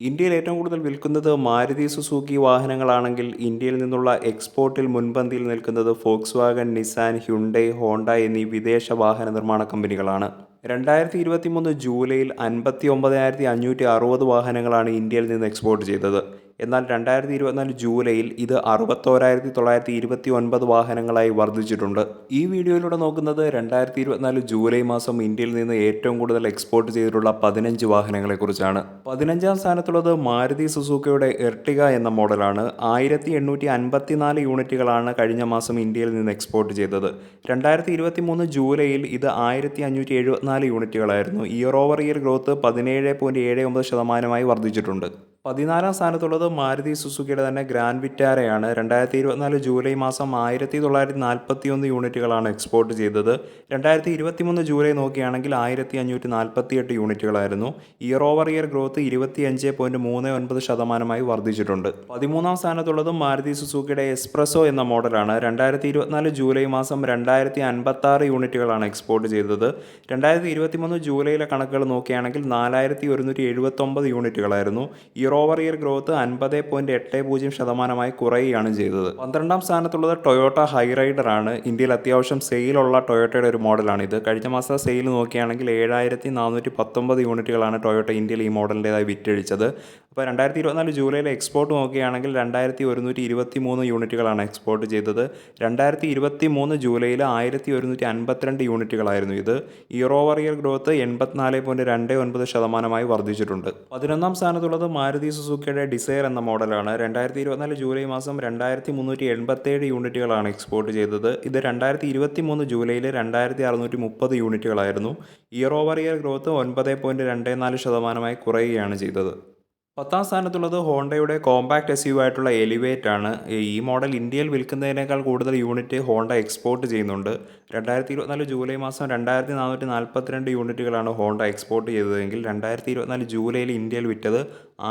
ഇന്ത്യയിൽ ഏറ്റവും കൂടുതൽ വിൽക്കുന്നത് മാരുതി സുസുക്കി വാഹനങ്ങളാണെങ്കിൽ ഇന്ത്യയിൽ നിന്നുള്ള എക്സ്പോർട്ടിൽ മുൻപന്തിയിൽ നിൽക്കുന്നത് Volkswagen Nissan Hyundai Honda എന്നീ വിദേശ വാഹന നിർമ്മാണ കമ്പനികളാണ്. രണ്ടായിരത്തി ഇരുപത്തി മൂന്ന് ജൂലൈയിൽ അൻപത്തി ഒമ്പതിനായിരത്തി അഞ്ഞൂറ്റി അറുപത് വാഹനങ്ങളാണ് ഇന്ത്യയിൽ നിന്ന് എക്സ്പോർട്ട് ചെയ്തത്. എന്നാൽ രണ്ടായിരത്തി ഇരുപത്തിനാല് ജൂലൈയിൽ ഇത് അറുപത്തോരായിരത്തി തൊള്ളായിരത്തി ഇരുപത്തി ഒൻപത് വാഹനങ്ങളായി വർദ്ധിച്ചിട്ടുണ്ട്. ഈ വീഡിയോയിലൂടെ നോക്കുന്നത് രണ്ടായിരത്തി ഇരുപത്തിനാല് ജൂലൈ മാസം ഇന്ത്യയിൽ നിന്ന് ഏറ്റവും കൂടുതൽ എക്സ്പോർട്ട് ചെയ്തിട്ടുള്ള പതിനഞ്ച് വാഹനങ്ങളെക്കുറിച്ചാണ്. പതിനഞ്ചാം സ്ഥാനത്തുള്ളത് മാരുതി സുസൂക്കയുടെ എർട്ടിക എന്ന മോഡലാണ്. ആയിരത്തി എണ്ണൂറ്റി അൻപത്തിനാല് യൂണിറ്റുകളാണ് കഴിഞ്ഞ മാസം ഇന്ത്യയിൽ നിന്ന് എക്സ്പോർട്ട് ചെയ്തത്. രണ്ടായിരത്തി ഇരുപത്തി മൂന്ന് ജൂലൈയിൽ ഇത് ആയിരത്തി അഞ്ഞൂറ്റി എഴുപത്തിനാല് യൂണിറ്റുകളായിരുന്നു. ഇയർ ഓവർ ഇയർ ഗ്രോത്ത് പതിനേഴ് പോയിന്റ് ഏഴ് ഒമ്പത് ശതമാനമായി വർദ്ധിച്ചിട്ടുണ്ട്. പതിനാലാം സ്ഥാനത്തുള്ളത് മാരുതി സുസുക്കിയുടെ തന്നെ ഗ്രാൻഡ് വിറ്റാരയാണ്. രണ്ടായിരത്തി ഇരുപത്തിനാല് ജൂലൈ മാസം ആയിരത്തി തൊള്ളായിരത്തി നാൽപ്പത്തി ഒന്ന് യൂണിറ്റുകളാണ് എക്സ്പോർട്ട് ചെയ്തത്. രണ്ടായിരത്തി ഇരുപത്തി മൂന്ന് ജൂലൈ നോക്കുകയാണെങ്കിൽ ആയിരത്തി അഞ്ഞൂറ്റി നാൽപ്പത്തി എട്ട് യൂണിറ്റുകളായിരുന്നു. ഇയർ ഓവർ ഇയർ ഗ്രോത്ത് ഇരുപത്തി അഞ്ച് പോയിന്റ് മൂന്ന് ഒൻപത് ശതമാനമായി വർദ്ധിച്ചിട്ടുണ്ട്. പതിമൂന്നാം സ്ഥാനത്തുള്ളത് മാരുതി സുസുക്കിയുടെ എസ്പ്രസോ എന്ന മോഡലാണ്. രണ്ടായിരത്തി ഇരുപത്തിനാല് ജൂലൈ മാസം രണ്ടായിരത്തി അൻപത്തി ആറ് യൂണിറ്റുകളാണ് എക്സ്പോർട്ട് ചെയ്തത്. രണ്ടായിരത്തി ഇരുപത്തി മൂന്ന് ജൂലൈയിലെ കണക്കുകൾ നോക്കുകയാണെങ്കിൽ നാലായിരത്തി ഒരുന്നൂറ്റി എഴുപത്തൊമ്പത് യൂണിറ്റുകളായിരുന്നു. ഇയർ ഓവർ ഇയർ ഗ്രോത്ത് അൻപത് പോയിന്റ് എട്ട് പൂജ്യം ശതമാനമായി കുറയുകയാണ് ചെയ്തത്. പന്ത്രണ്ടാം സ്ഥാനത്തുള്ളത് ടൊയോട്ട ഹൈറൈഡർ ആണ് ഇന്ത്യയിൽ അത്യാവശ്യം സെയിലുള്ള ടൊയോട്ടയുടെ ഒരു മോഡലാണ് ഇത്. കഴിഞ്ഞ മാസം സെയിൽ നോക്കുകയാണെങ്കിൽ ഏഴായിരത്തി നാനൂറ്റി പത്തൊമ്പത് യൂണിറ്റുകളാണ് ടൊയോട്ട ഇന്ത്യയിൽ ഈ മോഡലിന്റെതായി വിറ്റഴിച്ചത്. അപ്പോൾ രണ്ടായിരത്തി ഇരുപത്തിനാല് ജൂലൈയിലെ എക്സ്പോർട്ട് നോക്കുകയാണെങ്കിൽ രണ്ടായിരത്തി ഒരുന്നൂറ്റി ഇരുപത്തി മൂന്ന് യൂണിറ്റുകളാണ് എക്സ്പോർട്ട് ചെയ്തത്. രണ്ടായിരത്തി ഇരുപത്തി മൂന്ന് ജൂലൈയിൽ ആയിരത്തി ഒരുന്നൂറ്റി അൻപത്തിരണ്ട് യൂണിറ്റുകളായിരുന്നു ഇത്. ഇയർ ഓവർ ഇയർ ഗ്രോത്ത് എൺപത്തിനാല് പോയിന്റ് രണ്ട് ഒൻപത് ശതമാനമായി വർദ്ധിച്ചിട്ടുണ്ട്. പതിനൊന്നാം സ്ഥാനത്തുള്ളത് മാരുതി സുസുക്കിയുടെ ഡിസയർ എന്ന മോഡലാണ്. രണ്ടായിരത്തി ഇരുപത്തിനാല് ജൂലൈ മാസം രണ്ടായിരത്തി മുന്നൂറ്റി എൺപത്തേഴ് യൂണിറ്റുകളാണ് എക്സ്പോർട്ട് ചെയ്തത്. ഇത് രണ്ടായിരത്തി ഇരുപത്തി മൂന്ന് ജൂലൈയിൽ രണ്ടായിരത്തി അറുന്നൂറ്റി മുപ്പത് യൂണിറ്റുകളായിരുന്നു. ഇയർ ഓവർ ഇയർ ഗ്രോത്ത് ഒൻപത് പോയിന്റ് രണ്ട് നാല് ശതമാനമായി കുറയുകയാണ് ചെയ്തത്. പത്താം സ്ഥാനത്തുള്ളത് ഹോണ്ടയുടെ കോമ്പാക്ട് എസ് യു ആയിട്ടുള്ള എലിവേറ്റ് ആണ് ഈ മോഡൽ ഇന്ത്യയിൽ വിൽക്കുന്നതിനേക്കാൾ കൂടുതൽ യൂണിറ്റ് ഹോണ്ട എക്സ്പോർട്ട് ചെയ്യുന്നുണ്ട്. രണ്ടായിരത്തി ഇരുപത്തിനാല് ജൂലൈ മാസം രണ്ടായിരത്തി നാനൂറ്റി നാൽപ്പത്തിരണ്ട് യൂണിറ്റുകളാണ് ഹോണ്ട എക്സ്പോർട്ട് ചെയ്തതെങ്കിൽ രണ്ടായിരത്തി ഇരുപത്തിനാല് ജൂലൈയിൽ ഇന്ത്യയിൽ വിറ്റത്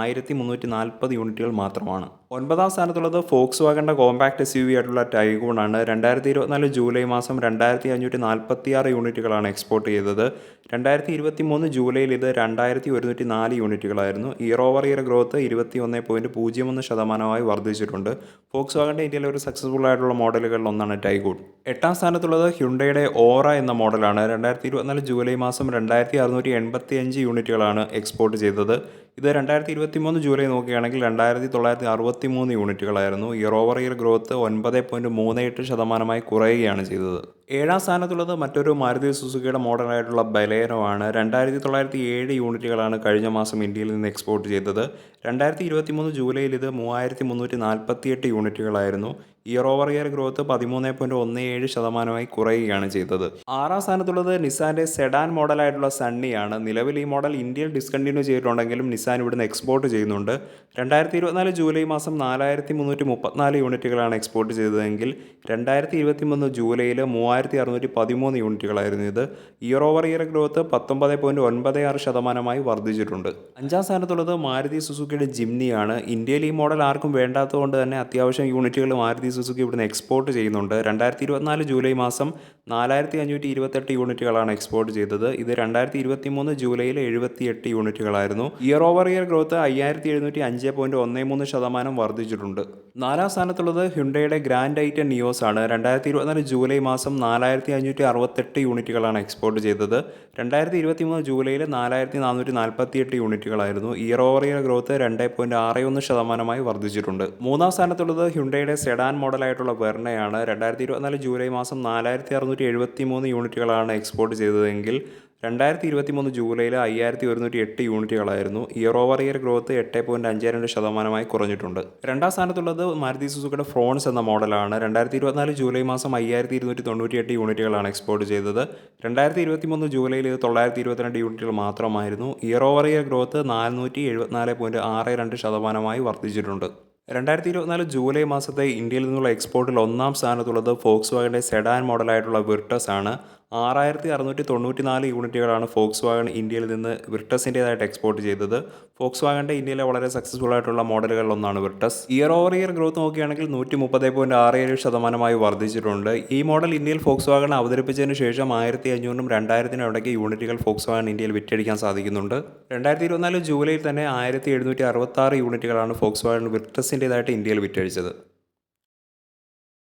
ആയിരത്തി മുന്നൂറ്റി നാൽപ്പത് യൂണിറ്റുകൾ മാത്രമാണ്. ഒൻപതാം സ്ഥാനത്തുള്ളത് ഫോക്സ് വാഗന്റെ കോമ്പാക്ട് എസ് യു വി ആയിട്ടുള്ള ടൈഗൂൺ ആണ് രണ്ടായിരത്തി ഇരുപത്തിനാല് ജൂലൈ മാസം രണ്ടായിരത്തി അഞ്ഞൂറ്റി നാൽപ്പത്തി ആറ് യൂണിറ്റുകളാണ് എക്സ്പോർട്ട് ചെയ്തത്. രണ്ടായിരത്തി ഇരുപത്തി മൂന്ന് ജൂലൈയിൽ ഇത് രണ്ടായിരത്തി ഒരുന്നൂറ്റി നാല് യൂണിറ്റുകളായിരുന്നു. ഇയർ ഓവർ ഇയർ ഗ്രോത്ത് ഇരുപത്തി ഒന്ന് പോയിന്റ് പൂജ്യം ഒന്ന് ശതമാനമായി വർദ്ധിച്ചിട്ടുണ്ട്. ഫോക്സ് വാഗന്റെ ഇന്ത്യയിലെ ഒരു സക്സസ്ഫുൾ ആയിട്ടുള്ള മോഡലുകളിൽ ഒന്നാണ് ടൈഗൂഡ് എട്ടാം സ്ഥാനത്തുള്ളത് ഹ്യുണ്ടയുടെ ഓറ എന്ന മോഡലാണ് രണ്ടായിരത്തി ഇരുപത്തിനാല് ജൂലൈ മാസം രണ്ടായിരത്തി അറുന്നൂറ്റി എൺപത്തി അഞ്ച് യൂണിറ്റുകളാണ് എക്സ്പോർട്ട് ചെയ്തത്. ഇത് രണ്ടായിരത്തി ഇരുപത്തി മൂന്ന് ജൂലൈ നോക്കുകയാണെങ്കിൽ രണ്ടായിരത്തി തൊള്ളായിരത്തി അറുപത്തി മൂന്ന് യൂണിറ്റുകളായിരുന്നു. ഇയർ ഓവർ ഇയർ ഗ്രോത്ത് ഒൻപത് പോയിന്റ് മൂന്ന് എട്ട് ശതമാനമായി കുറയുകയാണ് ചെയ്തത്. ഏഴാം സ്ഥാനത്തുള്ളത് മറ്റൊരു മാരുതി സുസുക്കിയുടെ മോഡലായിട്ടുള്ള ബലേനോ ആണ്. രണ്ടായിരത്തി തൊള്ളായിരത്തി ഏഴ് യൂണിറ്റുകളാണ് കഴിഞ്ഞ മാസം ഇന്ത്യയിൽ നിന്ന് എക്സ്പോർട്ട് ചെയ്തത്. രണ്ടായിരത്തി ഇരുപത്തി മൂന്ന് ജൂലൈയിൽ ഇത് മൂവായിരത്തി മുന്നൂറ്റി നാൽപ്പത്തി എട്ട് യൂണിറ്റുകളായിരുന്നു. ഇയർ ഓവർ ഇയർ ഗ്രോത്ത് പതിമൂന്ന് പോയിന്റ് ഒന്ന് ഏഴ് ശതമാനമായി കുറയുകയാണ് ചെയ്തത്. ആറാം സ്ഥാനത്തുള്ളത് നിസാന്റെ സെഡാൻ മോഡലായിട്ടുള്ള സണ്ണിയാണ്. നിലവിൽ ഈ മോഡൽ ഇന്ത്യയിൽ ഡിസ്കണ്ടിന്യൂ ചെയ്തിട്ടുണ്ടെങ്കിലും നിസാൻ ഇവിടുന്ന് എക്സ്പോർട്ട് ചെയ്യുന്നുണ്ട്. രണ്ടായിരത്തി ഇരുപത്തിനാല് ജൂലൈ മാസം നാലായിരത്തി മുന്നൂറ്റി മുപ്പത്തിനാല് യൂണിറ്റുകളാണ് എക്സ്പോർട്ട് ചെയ്തതെങ്കിൽ രണ്ടായിരത്തി ഇരുപത്തി മൂന്ന് ജൂലൈയിൽ മൂവായിരത്തി അറുന്നൂറ്റി പതിമൂന്ന് യൂണിറ്റുകളായിരുന്നു ഇത്. ഇയർ ഓവർ ഇയർ ഗ്രോത്ത് പത്തൊമ്പത് പോയിന്റ് ഒൻപത് ആറ് ശതമാനമായി വർദ്ധിച്ചിട്ടുണ്ട്. അഞ്ചാം സ്ഥാനത്തുള്ളത് മാരുതി സുസുക്കിയുടെ ജിംനിയാണ്. ഇന്ത്യയിൽ ഈ മോഡൽ ആർക്കും വേണ്ടാത്തതുകൊണ്ട് തന്നെ അത്യാവശ്യം യൂണിറ്റുകൾ മാരുതി സുസുക്കി ഇവിടുന്ന് എക്സ്പോർട്ട് ചെയ്യുന്നുണ്ട്. രണ്ടായിരത്തി ഇരുപത്തിനാല് ജൂലൈ മാസം നാലായിരത്തി അഞ്ഞൂറ്റി ഇരുപത്തെട്ട് യൂണിറ്റുകളാണ് എക്സ്പോർട്ട് ചെയ്തത്. ഇത് രണ്ടായിരത്തി ഇരുപത്തി മൂന്ന് ജൂലൈയിൽ എഴുപത്തി എട്ട് യൂണിറ്റുകളായിരുന്നു. ഇയർ ഓവർ ഇയർ ഗ്രോത്ത് അയ്യായിരത്തി എഴുന്നൂറ്റി അഞ്ച് പോയിന്റ് ഒന്ന് മൂന്ന് ശതമാനം വർദ്ധിച്ചിട്ടുണ്ട്. നാലാം സ്ഥാനത്തുള്ളത് ഹ്യുണ്ടയുടെ ഗ്രാൻഡ് ഐറ്റൻ നിയോസ് ആണ്. രണ്ടായിരത്തി ഇരുപത്തിനാല് ജൂലൈ മാസം നാലായിരത്തി അഞ്ഞൂറ്റി അറുപത്തെട്ട് യൂണിറ്റുകളാണ് എക്സ്പോർട്ട് ചെയ്തത്. രണ്ടായിരത്തി ഇരുപത്തി മൂന്ന് ജൂലൈയിൽ നാലായിരത്തി നാനൂറ്റി നാൽപ്പത്തി എട്ട് യൂണിറ്റുകളായിരുന്നു. ഇയർ ഓവർ ഇയർ ഗ്രോത്ത് രണ്ട് പോയിന്റ് ആറ് ഒന്ന് ശതമാനമായി വർദ്ധിച്ചിട്ടുണ്ട്. മൂന്നാം സ്ഥാനത്തുള്ളത് ഹ്യുണ്ടയുടെ സെഡാൻ മോഡലായിട്ടുള്ള വെർണയാണ്. രണ്ടായിരത്തി ഇരുപത്തിനാല് ജൂലൈ മാസം നാലായിരത്തി അറുന്നൂറ്റി എഴുപത്തി മൂന്ന് യൂണിറ്റുകളാണ് എക്സ്പോർട്ട് ചെയ്തതെങ്കിൽ രണ്ടായിരത്തി ഇരുപത്തി മൂന്ന് ജൂലൈയിൽ അയ്യായിരത്തി ഒരുന്നൂറ്റി എട്ട് യൂണിറ്റുകളായിരുന്നു. ഇയർ ഓവർ ഇയർ ഗ്രോത്ത് എട്ട് പോയിന്റ് അഞ്ച് രണ്ട് ശതമാനമായി കുറഞ്ഞിട്ടുണ്ട്. രണ്ടാം സ്ഥാനത്തുള്ളത് മാരുതി സുസുക്കിയുടെ ഫ്രോൺസ് എന്ന മോഡലാണ്. രണ്ടായിരത്തി ഇരുപത്തിനാല് ജൂലൈ മാസം അയ്യായിരത്തി ഇരുന്നൂറ്റി തൊണ്ണൂറ്റി എട്ട് യൂണിറ്റുകളാണ് എക്സ്പോർട്ട് ചെയ്തത്. രണ്ടായിരത്തി ഇരുപത്തി മൂന്ന് ജൂലൈയിൽ ഇത് തൊള്ളായിരത്തി ഇരുപത്തിരണ്ട് യൂണിറ്റുകൾ മാത്രമായിരുന്നു ഇയർ ഓവർ ഇയർ ഗ്രോത്ത് നാനൂറ്റി എഴുപത്തിനാല് പോയിന്റ് ആറ് രണ്ട് ശതമാനമായി വർദ്ധിച്ചിട്ടുണ്ട്. രണ്ടായിരത്തി ഇരുപത്തിനാല് ജൂലൈ മാസത്തെ ഇന്ത്യയിൽ നിന്നുള്ള എക്സ്പോർട്ടിൽ ഒന്നാം സ്ഥാനത്തുള്ളത് ഫോക്സ് വാഗന്റെ സെഡാൻ മോഡലായിട്ടുള്ള വിർട്ടസ് ആണ് ആറായിരത്തി അറുന്നൂറ്റി തൊണ്ണൂറ്റി നാല് യൂണിറ്റുകളാണ് ഫോക്സ് വാഗൺ ഇന്ത്യയിൽ നിന്ന് വിർട്ടസിന്റേതായിട്ട് എക്സ്പോർട്ട് ചെയ്തത്. ഫോക്സ് വാഗന്റെ ഇന്ത്യയിലെ വളരെ സക്സസ്ഫുൾ ആയിട്ടുള്ള മോഡലുകളിൽ ഒന്നാണ് Virtus. Year over year growth നോക്കുകയാണെങ്കിൽ നൂറ്റി മുപ്പത് പോയിന്റ് ആറ് ഏഴ് ശതമാനമായി വർദ്ധിച്ചിട്ടുണ്ട്. ഈ മോഡൽ ഇന്ത്യയിൽ ഫോക്സ് വാഗൺ അവതരിപ്പിച്ചതിന് ശേഷം ആയിരത്തി അഞ്ഞൂറിനും രണ്ടായിരത്തിനും ഇടയ്ക്ക് യൂണിറ്റുകൾ ഫോക്സ് വാഗൺ ഇന്ത്യയിൽ വിറ്റഴിക്കാൻ സാധിക്കുന്നുണ്ട്. രണ്ടായിരത്തി ഇരുപത്തിനാല് ജൂലൈയിൽ തന്നെ ആയിരത്തി എഴുന്നൂറ്റി അറുപത്തി ആറ് യൂണിറ്റുകളാണ് ഫോക്സ് വാഗൺ വിർട്ടസിന്റേതായിട്ട് ഇന്ത്യയിൽ വിറ്റഴിച്ചത്.